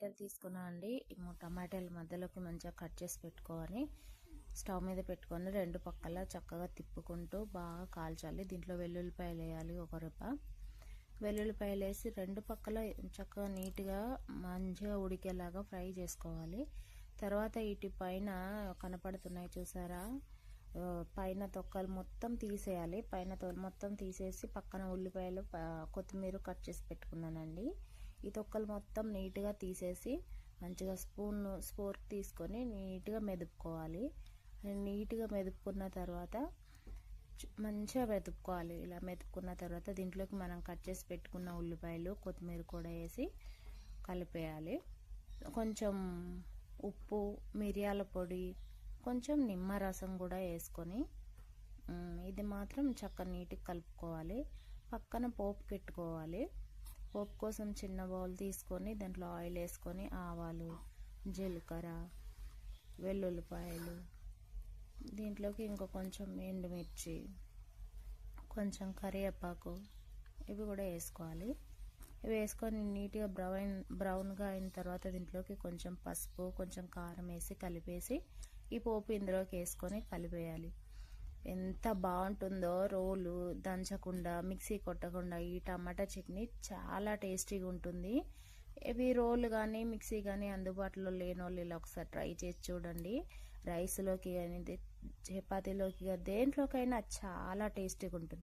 టమాటాలు తీసుకున్నాను అండి. టమాటాలు మధ్యలోకి మంచిగా కట్ చేసి పెట్టుకోవాలి. స్టవ్ మీద పెట్టుకొని రెండు పక్కల చక్కగా తిప్పుకుంటూ బాగా కాల్చాలి. దీంట్లో వెల్లుల్లిపాయలు వేయాలి ఒక రూప. వెల్లుల్లిపాయలు వేసి రెండు పక్కల చక్కగా నీట్గా మంచిగా ఉడికేలాగా ఫ్రై చేసుకోవాలి. తర్వాత ఇటు పైన కనపడుతున్నాయి చూసారా? పైన తొక్కలు మొత్తం తీసేయాలి. పైన తొలి మొత్తం తీసేసి పక్కన ఉల్లిపాయలు కొత్తిమీర కట్ చేసి పెట్టుకున్నానండి. ఈ తొక్కలు మొత్తం నీట్గా తీసేసి మంచిగా స్పూన్ స్పోర్క్ తీసుకొని నీట్గా మెదుపుకోవాలి. నీట్గా మెదుపుకున్న తర్వాత మంచిగా మెతుక్కోవాలి ఇలా మెతుక్కున్న తర్వాత దీంట్లోకి మనం కట్ చేసి పెట్టుకున్న ఉల్లిపాయలు కొత్తిమీర కూడా వేసి కలిపేయాలి. కొంచెం ఉప్పు మిరియాల పొడి కొంచెం నిమ్మరసం కూడా వేసుకొని ఇది మాత్రం చక్క నీట్గా కలుపుకోవాలి. పక్కన పోపు పెట్టుకోవాలి. పోపు కోసం చిన్న బౌల్ తీసుకొని దాంట్లో ఆయిల్ వేసుకొని ఆవాలు జీలకర్ర వెల్లుల్లిపాయలు దీంట్లోకి ఇంకా కొంచెం ఎండుమిర్చి కొంచెం కరివేపాకు ఇవి కూడా వేసుకోవాలి. ఇవి వేసుకొని నీట్గా బ్రౌన్ బ్రౌన్గా అయిన తర్వాత దీంట్లోకి కొంచెం పసుపు కొంచెం కారం వేసి కలిపేసి ఈ పోపు ఇందులోకి వేసుకొని కలిపేయాలి. ఎంత బాగుంటుందో రోలు దంచకుండా మిక్సీ కొట్టకుండా ఈ టమాటా చట్నీ చాలా టేస్టీగా ఉంటుంది. ఇవి రోలు కానీ మిక్సీ కానీ అందుబాటులో లేని వాళ్ళు ఇలా ఒకసారి ట్రై చేసి చూడండి. రైస్లోకి కానీ చపాతీలోకి కానీ దేంట్లోకైనా చాలా టేస్టీగా ఉంటుంది.